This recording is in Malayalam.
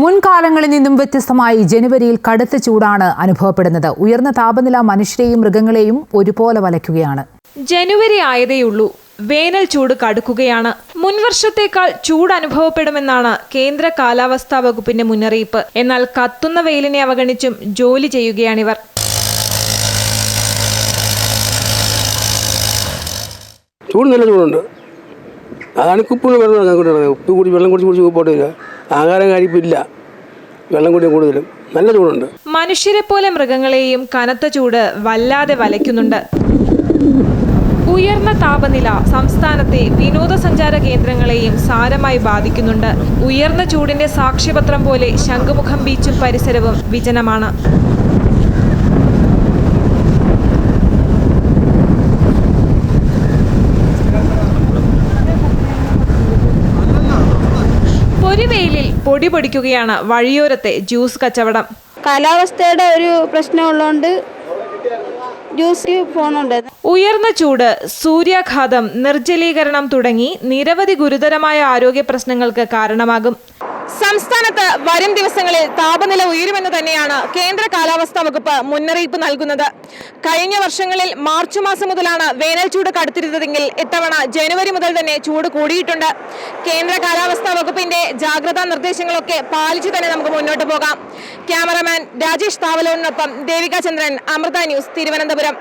മുൻകാലങ്ങളിൽ നിന്നും വ്യത്യസ്തമായി ജനുവരിയിൽ കടുത്ത ചൂടാണ് അനുഭവപ്പെടുന്നത്. ഉയർന്ന താപനില മനുഷ്യരെയും മൃഗങ്ങളെയും ഒരുപോലെ വലയ്ക്കുകയാണ്. ജനുവരി ആയതേയുള്ളൂ. വേനൽ ചൂട് കടുക്കുകയാണ്. മുൻവർഷത്തേക്കാൾ ചൂട് അനുഭവപ്പെടുമെന്നാണ് കേന്ദ്ര കാലാവസ്ഥാ വകുപ്പിന്റെ മുന്നറിയിപ്പ്. എന്നാൽ കത്തുന്ന വെയിലിനെ അവഗണിച്ചും ജോലി ചെയ്യുകയാണിവർ. ചൂട് നല്ല ചൂടുണ്ട്. അതാണ് ഉപ്പ് വെള്ളം ഉപ്പ് കൂടി വെള്ളം കുടിച്ച് കുടിച്ച് പോട്ടില്ല ആഹാരം കഴിപ്പില്ല വെള്ളം കൂടി കൂടുതലും. നല്ല ചൂടുണ്ട്. മനുഷ്യരെ പോലെ മൃഗങ്ങളെയും കനത്ത ചൂട് വല്ലാതെ വലയ്ക്കുന്നുണ്ട്. ഉയർന്ന താപനില സംസ്ഥാനത്തെ വിനോദസഞ്ചാര കേന്ദ്രങ്ങളെയും സാരമായി ബാധിക്കുന്നുണ്ട്. ഉയർന്ന ചൂടിന്റെ സാക്ഷ്യപത്രം പോലെ ശംഖുമുഖം ബീച്ചും പരിസരവും വിജനമാണ്. പൊടി പൊടിക്കുകയാണ് വഴിയോരത്തെ ജ്യൂസ് കച്ചവടം. കാലാവസ്ഥയുടെ ഒരു പ്രശ്നമുള്ളതുകൊണ്ട് ജ്യൂസ് ഉയർന്ന ചൂട് സൂര്യാഘാതം നിർജലീകരണം തുടങ്ങി നിരവധി ഗുരുതരമായ ആരോഗ്യ പ്രശ്നങ്ങൾക്ക് കാരണമാകും. സംസ്ഥാനത്ത് വരും ദിവസങ്ങളിൽ താപനില ഉയരുമെന്ന് തന്നെയാണ് കേന്ദ്ര കാലാവസ്ഥാ വകുപ്പ് മുന്നറിയിപ്പ് നൽകുന്നത്. കഴിഞ്ഞ വർഷങ്ങളിൽ മാർച്ച് മാസം മുതലാണ് വേനൽ ചൂട് കടുത്തിരുന്നതെങ്കിൽ ഇത്തവണ ജനുവരി മുതൽ തന്നെ ചൂട് കൂടിയിട്ടുണ്ട്. കേന്ദ്ര കാലാവസ്ഥാ വകുപ്പിന്റെ ജാഗ്രതാ നിർദ്ദേശങ്ങളൊക്കെ പാലിച്ചു തന്നെ നമുക്ക് മുന്നോട്ട് പോകാം. ക്യാമറമാൻ രാജേഷ് താവലോണിനൊപ്പം ദേവിക ചന്ദ്രൻ അമൃത ന്യൂസ് തിരുവനന്തപുരം.